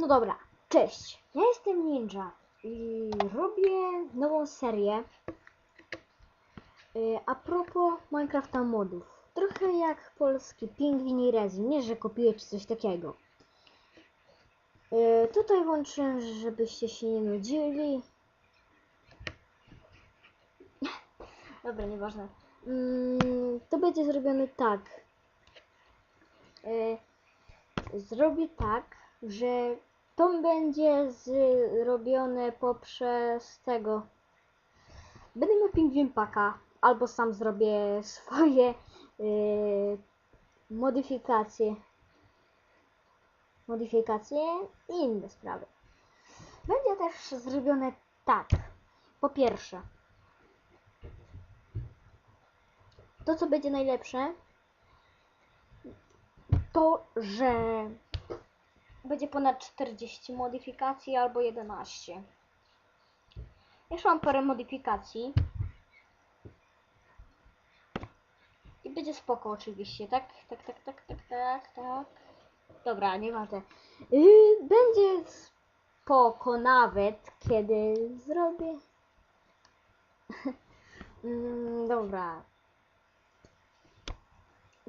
No dobra, cześć. Ja jestem Ninja i robię nową serię y, a propos Minecrafta modów. Trochę jak polski Pingwin i nie że kopiuję czy coś takiego. Y, Tutaj włączyłem, żebyście się nie nudzili. Dobra, nieważne. Mm, To będzie zrobione tak. Y, Zrobię tak, że to będzie zrobione poprzez tego. Będę miał pingwin paka, albo sam zrobię swoje yy, modyfikacje. Modyfikacje i inne sprawy. Będzie też zrobione tak. Po pierwsze, to co będzie najlepsze, to że będzie ponad 40 modyfikacji albo 11. Jeszcze mam parę modyfikacji. I będzie spoko oczywiście, tak? Tak, tak, tak, tak, tak, tak. Dobra, nieważne. Yy, będzie spoko nawet, kiedy zrobię. mm, dobra.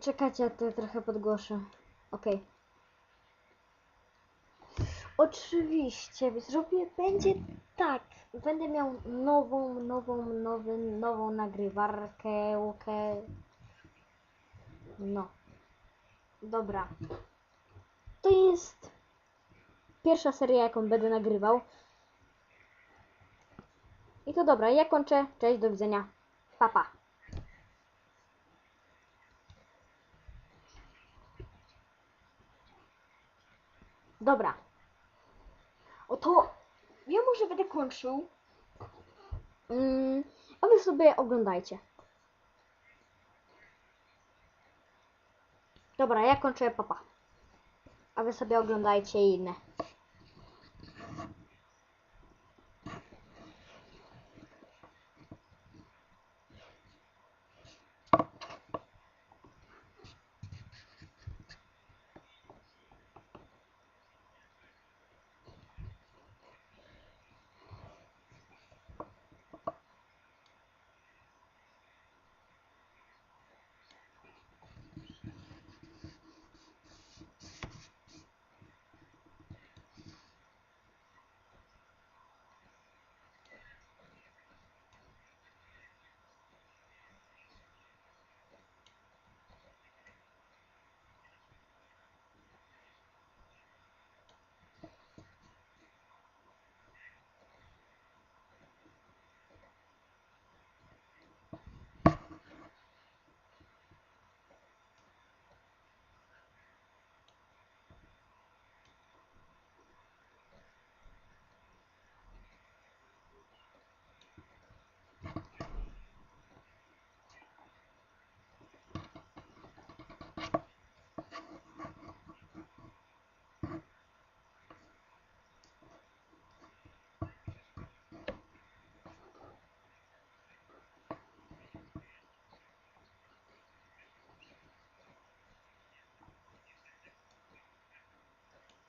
Czekajcie, ja to trochę podgłoszę. Okej. Oczywiście, zrobię, będzie tak. Będę miał nową, nową, nowy, nową nagrywarkę. No. Dobra. To jest pierwsza seria, jaką będę nagrywał. I to dobra, ja kończę. Cześć, do widzenia. Papa. Pa. Dobra. Oto ja może będę kończył. Mm, a wy sobie oglądajcie. Dobra, ja kończę papa. A wy sobie oglądajcie inne.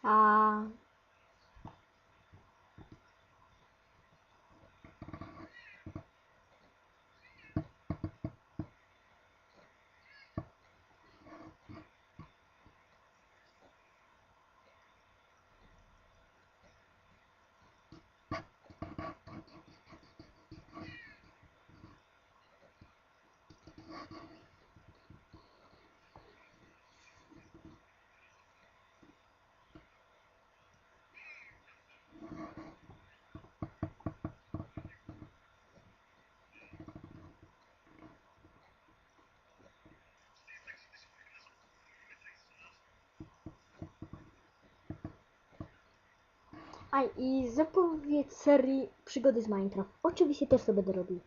A A i zapowiedź serii przygody z Minecraft. Oczywiście też to będę robił.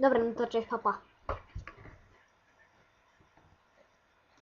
Dobra, no to cześć, papa.